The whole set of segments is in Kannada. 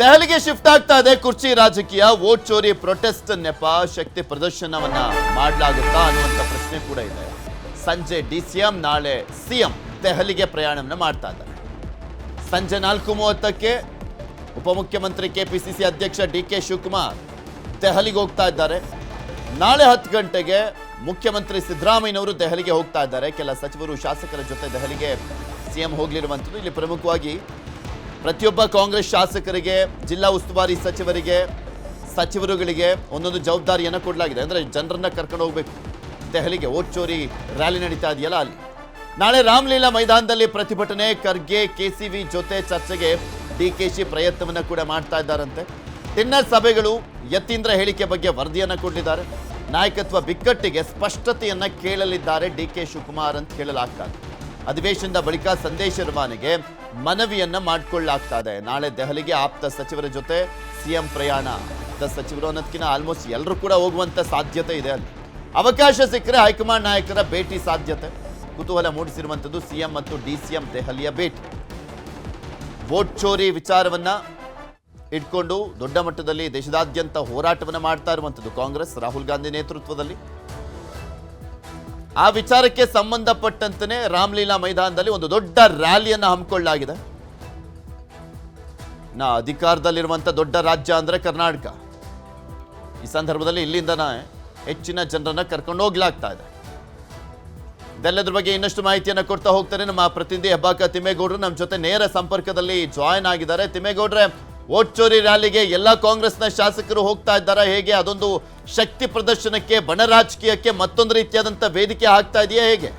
ದೆಹಲಿಗೆ ಶಿಫ್ಟ್ ಆಗ್ತಾ ಇದೆ ಕುರ್ಚಿ ರಾಜಕೀಯ, ವೋಟ್ ಚೋರಿ, ಪ್ರೊಟೆಸ್ಟ್, ನೆಪ, ಶಕ್ತಿ ಪ್ರದರ್ಶನವನ್ನ ಮಾಡಲಾಗುತ್ತಾ ಅನ್ನುವಂಥ ಪ್ರಶ್ನೆ ಕೂಡ ಇದೆ. ಸಂಜೆ ಡಿ ಸಿಎಂ ನಾಳೆ ಸಿಎಂ ದೆಹಲಿಗೆ ಪ್ರಯಾಣವನ್ನ ಮಾಡ್ತಾ ಇದ್ದಾರೆ. ಸಂಜೆ ನಾಲ್ಕು ಮೂವತ್ತಕ್ಕೆ ಉಪಮುಖ್ಯಮಂತ್ರಿ ಕೆಪಿಸಿಸಿ ಅಧ್ಯಕ್ಷ ಡಿ ಕೆ ಶಿವಕುಮಾರ್ ದೆಹಲಿಗೆ ಹೋಗ್ತಾ ಇದ್ದಾರೆ. ನಾಳೆ ಹತ್ತು ಗಂಟೆಗೆ ಮುಖ್ಯಮಂತ್ರಿ ಸಿದ್ದರಾಮಯ್ಯನವರು ದೆಹಲಿಗೆ ಹೋಗ್ತಾ ಇದ್ದಾರೆ. ಕೆಲ ಸಚಿವರು ಶಾಸಕರ ಜೊತೆ ದೆಹಲಿಗೆ ಸಿಎಂ ಹೋಗ್ಲಿರುವಂಥದ್ದು ಇಲ್ಲಿ ಪ್ರಮುಖವಾಗಿ ಪ್ರತಿಯೊಬ್ಬ ಕಾಂಗ್ರೆಸ್ ಶಾಸಕರಿಗೆ, ಜಿಲ್ಲಾ ಉಸ್ತುವಾರಿ ಸಚಿವರಿಗೆ, ಸಚಿವರುಗಳಿಗೆ ಒಂದೊಂದು ಜವಾಬ್ದಾರಿಯನ್ನು ಕೊಡಲಾಗಿದೆ. ಅಂದರೆ ಜನರನ್ನ ಕರ್ಕೊಂಡು ಹೋಗಬೇಕು. ದೆಹಲಿಗೆ ಓಟ್ ಚೋರಿ ರ್ಯಾಲಿ ನಡೀತಾ ಇದೆಯಲ್ಲ ಅಲ್ಲಿ. ನಾಳೆ ರಾಮಲೀಲಾ ಮೈದಾನದಲ್ಲಿ ಪ್ರತಿಭಟನೆ, ಖರ್ಗೆ, ಕೆಸಿವಿ ಜೊತೆ ಚರ್ಚೆಗೆ ಡಿಕೆಶಿ ಪ್ರಯತ್ನವನ್ನು ಕೂಡ ಮಾಡ್ತಾ ಇದ್ದಾರಂತೆ. ತಿನ್ನರ್ ಸಭೆಗಳು ಯತೀಂದ್ರ ಹೇಳಿಕೆ ಬಗ್ಗೆ ವರದಿಯನ್ನು ಕೊಟ್ಟಿದ್ದಾರೆ ನಾಯಕತ್ವ ಬಿಕ್ಕಟ್ಟಿಗೆ ಸ್ಪಷ್ಟತೆಯನ್ನು ಕೇಳಲಿದ್ದಾರೆ ಡಿ ಕೆ ಶಿವಕುಮಾರ್ ಅಂತ ಹೇಳಲಾಗ್ತಾ ಇದೆ. ಅಧಿವೇಶನದ ಬಳಿಕ ಸಂದೇಶ ರವಾನೆಗೆ ಮನವಿಯನ್ನ ಮಾಡಿಕೊಳ್ಳಲಾಗ್ತಾ ಇದೆ ನಾಳೆ ದೆಹಲಿಗೆ ಆಪ್ತ ಸಚಿವರ ಜೊತೆ ಸಿಎಂ ಪ್ರಯಾಣ. ಆಪ್ತ ಸಚಿವರು ಅನ್ನೋದಕ್ಕಿಂತ ಆಲ್ಮೋಸ್ಟ್ ಎಲ್ಲರೂ ಕೂಡ ಹೋಗುವಂತ ಸಾಧ್ಯತೆ ಇದೆ ಅಲ್ಲಿ. ಅವಕಾಶ ಸಿಕ್ಕರೆ ಹೈಕಮಾಂಡ್ ನಾಯಕರ ಭೇಟಿ ಸಾಧ್ಯತೆ. ಕುತೂಹಲ ಮೂಡಿಸಿರುವಂಥದ್ದು ಸಿಎಂ ಮತ್ತು ಡಿ ಸಿಎಂ ದೆಹಲಿಯ ಭೇಟಿ. ವೋಟ್ ಚೋರಿ ವಿಚಾರವನ್ನ ಇಟ್ಕೊಂಡು ದೊಡ್ಡ ಮಟ್ಟದಲ್ಲಿ ದೇಶದಾದ್ಯಂತ ಹೋರಾಟವನ್ನು ಮಾಡ್ತಾ ಇರುವಂಥದ್ದು ಕಾಂಗ್ರೆಸ್, ರಾಹುಲ್ ಗಾಂಧಿ ನೇತೃತ್ವದಲ್ಲಿ. ಆ ವಿಚಾರಕ್ಕೆ ಸಂಬಂಧಪಟ್ಟಂತೆ ರಾಮಲೀಲಾ ಮೈದಾನದಲ್ಲಿ ಒಂದು ದೊಡ್ಡ ರ್ಯಾಲಿಯನ್ನ ಹಮ್ಮಿಕೊಳ್ಳಲಾಗಿದೆ. ನಾ ಅಧಿಕಾರದಲ್ಲಿರುವಂಥ ದೊಡ್ಡ ರಾಜ್ಯ ಅಂದ್ರೆ ಕರ್ನಾಟಕ. ಈ ಸಂದರ್ಭದಲ್ಲಿ ಇಲ್ಲಿಂದನೇ ಹೆಚ್ಚಿನ ಜನರನ್ನ ಕರ್ಕೊಂಡು ಹೋಗ್ಲಾಗ್ತಾ ಇದೆ. ಇದೆಲ್ಲದ್ರ ಬಗ್ಗೆ ಇನ್ನಷ್ಟು ಮಾಹಿತಿಯನ್ನು ಕೊಡ್ತಾ ಹೋಗ್ತಾರೆ ನಮ್ಮ ಪ್ರತಿನಿಧಿ ಹೆಬ್ಬಾಕ ತಿಮ್ಮೇಗೌಡರು ನಮ್ಮ ಜೊತೆ ನೇರ ಸಂಪರ್ಕದಲ್ಲಿ ಜಾಯ್ನ್ ಆಗಿದ್ದಾರೆ. ತಿಮ್ಮೇಗೌಡ್ರೆ ವೋಟ್ ಚೋರಿ ರ್ಯಾಲಿಗೆ ಎಲ್ಲ ಕಾಂಗ್ರೆಸ್ನ ಶಾಸಕರು ಹೋಗ್ತಾ ಇದ್ದಾರಾ? ಹೇಗೆ? ಅದೊಂದು ಶಕ್ತಿ ಪ್ರದರ್ಶನಕ್ಕೆ, ಬಣ ರಾಜಕೀಯಕ್ಕೆ ಮತ್ತೊಂದು ರೀತಿಯಾದಂಥ ವೇದಿಕೆ ಆಗ್ತಾ ಇದೆಯಾ? ಹೇಗೆ?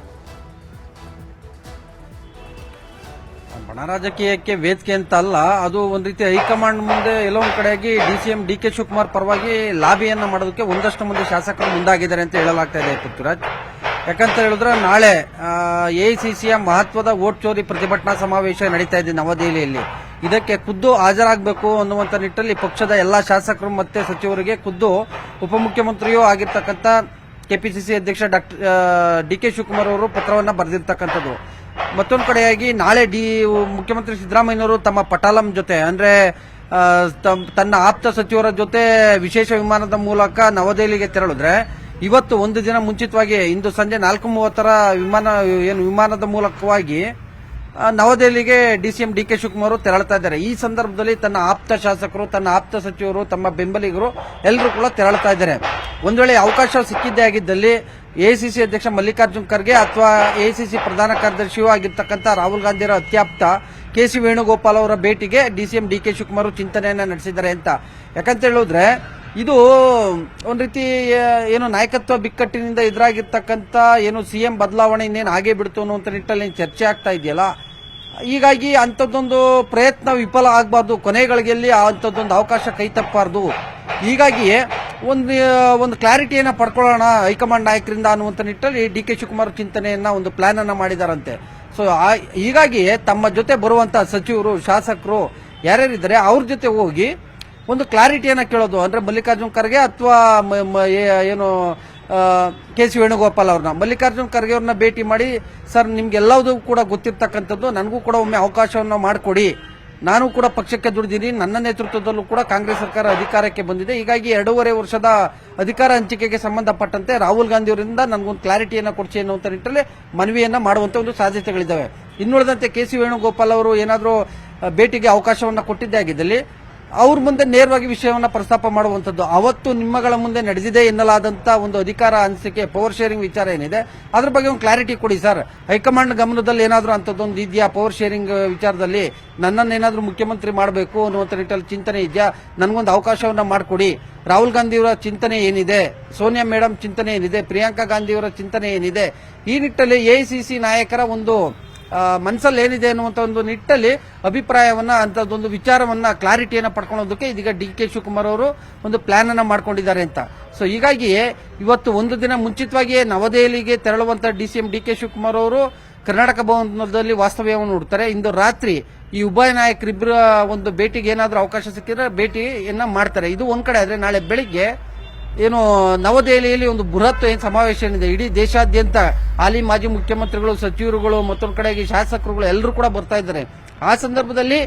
ಬಣ ರಾಜಕೀಯಕ್ಕೆ ವೇದಿಕೆ ಅಂತ ಅಲ್ಲ, ಅದು ಒಂದ್ ರೀತಿ ಹೈಕಮಾಂಡ್ ಮುಂದೆ ಎಲ್ಲೋ ಒಂದ್ ಕಡೆಯಾಗಿ D C M D K Shivakumar ಪರವಾಗಿ ಲಾಬಿಯನ್ನ ಮಾಡೋದಕ್ಕೆ ಒಂದಷ್ಟು ಮಂದಿ ಶಾಸಕರು ಮುಂದಾಗಿದ್ದಾರೆ ಅಂತ ಹೇಳಲಾಗ್ತಾ ಇದೆ ಪೃಥ್ವಿರಾಜ್. ಯಾಕಂತ ಹೇಳಿದ್ರೆ ನಾಳೆ ಎಐಸಿಸಿಯ ಮಹತ್ವದ ವೋಟ್ ಚೋರಿ ಪ್ರತಿಭಟನಾ ಸಮಾವೇಶ ನಡೀತಾ ಇದೆ ನವದೆಹಲಿಯಲ್ಲಿ. ಇದಕ್ಕೆ ಖುದ್ದು ಹಾಜರಾಗಬೇಕು ಅನ್ನುವಂಥ ನಿಟ್ಟಲ್ಲಿ ಪಕ್ಷದ ಎಲ್ಲ ಶಾಸಕರು ಮತ್ತು ಸಚಿವರಿಗೆ ಖುದ್ದು ಉಪಮುಖ್ಯಮಂತ್ರಿಯೂ ಆಗಿರ್ತಕ್ಕಂಥ ಕೆಪಿಸಿಸಿ ಅಧ್ಯಕ್ಷ ಡಾಕ್ಟರ್ ಡಿ ಕೆ ಶಿವಕುಮಾರ್ ಅವರು ಪತ್ರವನ್ನು ಬರೆದಿರ್ತಕ್ಕಂಥದ್ದು. ಮತ್ತೊಂದು ಕಡೆಯಾಗಿ ನಾಳೆ ಡಿ, ಮುಖ್ಯಮಂತ್ರಿ ಸಿದ್ದರಾಮಯ್ಯನವರು ತಮ್ಮ ಪಟಾಲಂ ಜೊತೆ, ಅಂದರೆ ತನ್ನ ಆಪ್ತ ಸಚಿವರ ಜೊತೆ ವಿಶೇಷ ವಿಮಾನದ ಮೂಲಕ ನವದೆಹಲಿಗೆ ತೆರಳಿದ್ರೆ, ಇವತ್ತು ಒಂದು ದಿನ ಮುಂಚಿತವಾಗಿ ಇಂದು ಸಂಜೆ ನಾಲ್ಕು ಮೂವತ್ತರ ವಿಮಾನ, ಏನು ವಿಮಾನದ ಮೂಲಕವಾಗಿ ಆ, C M D K Shivakumar ತೆರಳ್ತಾ ಇದ್ದಾರೆ. ಈ ಸಂದರ್ಭದಲ್ಲಿ ತನ್ನ ಆಪ್ತ ಶಾಸಕರು ತನ್ನ ಆಪ್ತ ಸಚಿವರು ತಮ್ಮ ಬೆಂಬಲಿಗರು ಎಲ್ಲರೂ ಕೂಡ ತೆರಳ್ತಾ ಇದ್ದಾರೆ. ಒಂದು ವೇಳೆ ಅವಕಾಶ ಸಿಕ್ಕಿದ್ದೇ ಆಗಿದ್ದಲ್ಲಿ ಎಐಸಿಸಿ ಅಧ್ಯಕ್ಷ ಮಲ್ಲಿಕಾರ್ಜುನ್ ಖರ್ಗೆ ಅಥವಾ ಎಐಸಿಸಿ ಪ್ರಧಾನ ಕಾರ್ಯದರ್ಶಿಯೂ ಆಗಿರ್ತಕ್ಕಂಥ ರಾಹುಲ್ ಗಾಂಧಿಯವರ ಅತ್ಯಾಪ್ತ ಕೆ ಸಿ ವೇಣುಗೋಪಾಲ್ ಅವರ ಭೇಟಿಗೆ ಡಿಸಿಎಂ ಡಿ ಕೆ ಶಿವಕುಮಾರ್ ಚಿಂತನೆಯನ್ನ ನಡೆಸಿದ್ದಾರೆ ಅಂತ. ಯಾಕಂತ ಹೇಳಿದ್ರೆ ಇದು ಒಂದು ರೀತಿ ಏನು ನಾಯಕತ್ವ ಬಿಕ್ಕಟ್ಟಿನಿಂದ ಎದುರಾಗಿರ್ತಕ್ಕಂಥ ಏನು ಸಿಎಂ ಬದಲಾವಣೆ ಇನ್ನೇನು ಹಾಗೆ ಬಿಡ್ತು ಅನ್ನುವಂಥ ನಿಟ್ಟಲ್ಲಿ ಚರ್ಚೆ ಆಗ್ತಾ ಇದೆಯಲ್ಲ? ಹೀಗಾಗಿ ಅಂಥದ್ದೊಂದು ಪ್ರಯತ್ನ ವಿಫಲ ಆಗಬಾರ್ದು, ಕೊನೆಗಳಿಗೆಲ್ಲಿ ಅಂಥದ್ದೊಂದು ಅವಕಾಶ ಕೈ ತಪ್ಪಬಾರ್ದು ಹೀಗಾಗಿ ಒಂದು ಒಂದು ಕ್ಲಾರಿಟಿಯನ್ನು ಪಡ್ಕೊಳ್ಳೋಣ ಹೈಕಮಾಂಡ್ ನಾಯಕರಿಂದ ಅನ್ನುವಂಥ ನಿಟ್ಟಲ್ಲಿ ಡಿ ಕೆ ಶಿವಕುಮಾರ್ ಚಿಂತನೆಯನ್ನ ಒಂದು ಪ್ಲಾನ್ ಅನ್ನ ಮಾಡಿದಾರಂತೆ ಸೊ ಹೀಗಾಗಿ ತಮ್ಮ ಜೊತೆ ಬರುವಂಥ ಸಚಿವರು, ಶಾಸಕರು ಯಾರ್ಯಾರಿದ್ದಾರೆ, ಅವ್ರ ಜೊತೆ ಹೋಗಿ ಒಂದು ಕ್ಲಾರಿಟಿಯನ್ನು ಕೇಳೋದು. ಅಂದರೆ ಮಲ್ಲಿಕಾರ್ಜುನ್ ಖರ್ಗೆ ಅಥವಾ ಏನು ಕೆ ಸಿ ವೇಣುಗೋಪಾಲ್ ಅವ್ರನ್ನ. ಮಲ್ಲಿಕಾರ್ಜುನ್ ಖರ್ಗೆ ಅವ್ರನ್ನ ಭೇಟಿ ಮಾಡಿ, ಸರ್, ನಿಮ್ಗೆಲ್ಲದೂ ಕೂಡ ಗೊತ್ತಿರ್ತಕ್ಕಂಥದ್ದು, ನನಗೂ ಕೂಡ ಒಮ್ಮೆ ಅವಕಾಶವನ್ನು ಮಾಡಿಕೊಡಿ. ನಾನು ಕೂಡ ಪಕ್ಷಕ್ಕೆ ದುಡಿದೀನಿ, ನನ್ನ ನೇತೃತ್ವದಲ್ಲೂ ಕೂಡ ಕಾಂಗ್ರೆಸ್ ಸರ್ಕಾರ ಅಧಿಕಾರಕ್ಕೆ ಬಂದಿದೆ. ಹೀಗಾಗಿ ಎರಡೂವರೆ ವರ್ಷದ ಅಧಿಕಾರ ಹಂಚಿಕೆಗೆ ಸಂಬಂಧಪಟ್ಟಂತೆ ರಾಹುಲ್ ಗಾಂಧಿ ಅವರಿಂದ ನನಗೊಂದು ಕ್ಲಾರಿಟಿಯನ್ನು ಕೊಡಿಸಿ ಅನ್ನುವಂಥ ನಿಟ್ಟಲ್ಲಿ ಮನವಿಯನ್ನು ಮಾಡುವಂತ ಒಂದು ಸಾಧ್ಯತೆಗಳಿದ್ದಾವೆ ಇನ್ನುಳಿದಂತೆ ಕೆ ಸಿ ವೇಣುಗೋಪಾಲ್ ಅವರು ಏನಾದರೂ ಭೇಟಿಗೆ ಅವಕಾಶವನ್ನು ಕೊಟ್ಟಿದ್ದೇ ಆಗಿದ್ದಲ್ಲಿ ಅವ್ರ ಮುಂದೆ ನೇರವಾಗಿ ವಿಷಯವನ್ನ ಪ್ರಸ್ತಾಪ ಮಾಡುವಂತದ್ದು ಅವತ್ತು ನಿಮ್ಮಗಳ ಮುಂದೆ ನಡೆದಿದೆ ಎನ್ನಲಾದಂಥ ಒಂದು ಅಧಿಕಾರ ಅನಿಸಿಕೆ ಪವರ್ ಶೇರಿಂಗ್ ವಿಚಾರ ಏನಿದೆ, ಅದ್ರ ಬಗ್ಗೆ ಒಂದು ಕ್ಲಾರಿಟಿ ಕೊಡಿ ಸರ್ ಹೈಕಮಾಂಡ್ ಗಮನದಲ್ಲಿ ಏನಾದರೂ ಅಂಥದ್ದೊಂದು ಇದೆಯಾ? ಪವರ್ ಶೇರಿಂಗ್ ವಿಚಾರದಲ್ಲಿ ನನ್ನನ್ನು ಏನಾದರೂ ಮುಖ್ಯಮಂತ್ರಿ ಮಾಡಬೇಕು ಅನ್ನುವಂಥ ನಿಟ್ಟಲ್ಲಿ ಚಿಂತನೆ ಇದೆಯಾ? ನನಗೊಂದು ಅವಕಾಶವನ್ನ ಮಾಡಿಕೊಡಿ. ರಾಹುಲ್ ಗಾಂಧಿಯವರ ಚಿಂತನೆ ಏನಿದೆ? ಸೋನಿಯಾ ಮೇಡಮ್ ಚಿಂತನೆ ಏನಿದೆ? ಪ್ರಿಯಾಂಕಾ ಗಾಂಧಿಯವರ ಚಿಂತನೆ ಏನಿದೆ? ಈ ನಿಟ್ಟಲ್ಲಿ ಎಐಸಿಸಿ ನಾಯಕರ ಒಂದು ಮನಸ್ಸಲ್ಲಿ ಏನಿದೆ ಅನ್ನುವಂತ ಒಂದು ನಿಟ್ಟಲ್ಲಿ ಅಭಿಪ್ರಾಯವನ್ನ ಅಂತದೊಂದು ವಿಚಾರವನ್ನ, ಕ್ಲಾರಿಟಿಯನ್ನ ಪಡ್ಕೊಳ್ಳೋದಕ್ಕೆ ಇದೀಗ ಡಿ ಕೆ ಶಿವಕುಮಾರ್ ಅವರು ಒಂದು ಪ್ಲಾನ್ ಅನ್ನ ಮಾಡ್ಕೊಂಡಿದ್ದಾರೆ ಅಂತ. ಸೊ ಹೀಗಾಗಿ ಇವತ್ತು ಒಂದು ದಿನ ಮುಂಚಿತವಾಗಿಯೇ ನವದೆಹಲಿಗೆ ತೆರಳುವಂತ D C M D K Shivakumar ಅವರು ಕರ್ನಾಟಕ ಭವನದಲ್ಲಿ ವಾಸ್ತವ್ಯವನ್ನು ನೋಡ್ತಾರೆ. ಇಂದು ರಾತ್ರಿ ಈ ಉಭಯ ನಾಯಕರಿಬ್ಬರ ಒಂದು ಭೇಟಿಗೆ ಏನಾದರೂ ಅವಕಾಶ ಸಿಕ್ಕಿದ್ರೆ ಭೇಟಿಯನ್ನ ಮಾಡ್ತಾರೆ. ಇದು ಒಂದ್ ಕಡೆ ಆದ್ರೆ ನಾಳೆ ಬೆಳಿಗ್ಗೆ ಏನು ನವದೆಹಲಿಯಲ್ಲಿ ಒಂದು ಬೃಹತ್ ಏನು ಸಮಾವೇಶ ಏನಿದೆ? ಇಡೀ ದೇಶಾದ್ಯಂತ ಹಾಲಿ ಮಾಜಿ ಮುಖ್ಯಮಂತ್ರಿಗಳು, ಸಚಿವರುಗಳು ಮತ್ತೊಂದು ಕಡೆಗೆ ಶಾಸಕರುಗಳು ಎಲ್ಲರೂ ಕೂಡ ಬರ್ತಾ ಇದ್ದಾರೆ. ಆ ಸಂದರ್ಭದಲ್ಲಿ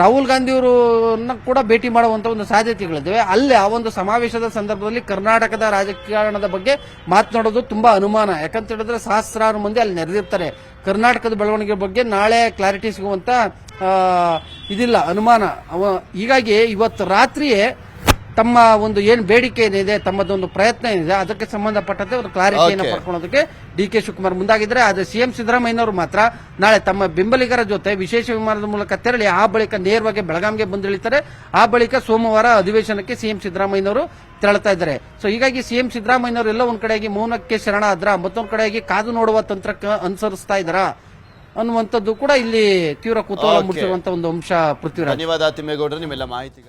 ರಾಹುಲ್ ಗಾಂಧಿಯವರನ್ನ ಕೂಡ ಭೇಟಿ ಮಾಡುವಂತ ಒಂದು ಸಾಧ್ಯತೆಗಳಿದ್ದಾವೆ. ಅಲ್ಲಿ ಆ ಒಂದು ಸಮಾವೇಶದ ಸಂದರ್ಭದಲ್ಲಿ ಕರ್ನಾಟಕದ ರಾಜಕಾರಣದ ಬಗ್ಗೆ ಮಾತನಾಡೋದು ತುಂಬಾ ಅನುಮಾನ. ಯಾಕಂತ ಹೇಳಿದ್ರೆ ಸಹಸ್ರಾರು ಮಂದಿ ಅಲ್ಲಿ ನೆರೆದಿರ್ತಾರೆ. ಕರ್ನಾಟಕದ ಬೆಳವಣಿಗೆ ಬಗ್ಗೆ ನಾಳೆ ಕ್ಲಾರಿಟಿ ಸಿಗುವಂತ ಇದಿಲ್ಲ, ಅನುಮಾನ. ಹೀಗಾಗಿ ಇವತ್ತು ರಾತ್ರಿಯೇ ತಮ್ಮ ಒಂದು ಏನು ಬೇಡಿಕೆ ಏನಿದೆ ತಮ್ಮದೊಂದು ಪ್ರಯತ್ನ ಏನಿದೆ ಅದಕ್ಕೆ ಸಂಬಂಧಪಟ್ಟಂತೆ ಒಂದು ಕ್ಲಾರಿಟಿಯನ್ನು. ಪಡ್ಕೊಳ್ಳೋದಕ್ಕೆ ಡಿ ಕೆ ಶಿವಕುಮಾರ್ ಮುಂದಾಗಿದ್ದಾರೆ. ಆದರೆ ಸಿಎಂ ಸಿದ್ದರಾಮಯ್ಯನವರು ಮಾತ್ರ ನಾಳೆ ತಮ್ಮ ಬೆಂಬಲಿಗರ ಜೊತೆ ವಿಶೇಷ ವಿಮಾನದ ಮೂಲಕ ತೆರಳಿ ಆ ಬಳಿಕ ನೇರವಾಗಿ ಬೆಳಗಾವಿಗೆ ಬಂದಿಳಿತಾರೆ ಆ ಬಳಿಕ ಸೋಮವಾರ ಅಧಿವೇಶನಕ್ಕೆ ಸಿಎಂ ಸಿದ್ದರಾಮಯ್ಯನವರು ತೆರಳುತ್ತಾ ಇದ್ದಾರೆ. ಸೊ ಹೀಗಾಗಿ ಸಿಎಂ ಸಿದ್ದರಾಮಯ್ಯನವರು ಎಲ್ಲ ಒಂದ್ ಕಡೆಯಾಗಿ ಮೌನಕ್ಕೆ ಶರಣಾದ್ರ ಮತ್ತೊಂದು ಕಡೆಯಾಗಿ ಕಾದು ನೋಡುವ ತಂತ್ರಕ್ಕೆ ಅನುಸರಿಸ್ತಾ ಇದ್ದಾರಾ ಅನ್ನುವಂಥದ್ದು ಕೂಡ ಇಲ್ಲಿ ತೀವ್ರ ಕುತೂಹಲ. ಮೂಡಿಸಿರುವಂತಹ ಒಂದು ಅಂಶ ಪೃಥ್ವಿರಾಜ್. ಧನ್ಯವಾದ ತಿಮ್ಮೇಗೌಡರು ನಿಮ್ಮೆಲ್ಲ ಮಾಹಿತಿಗಾಗಿ.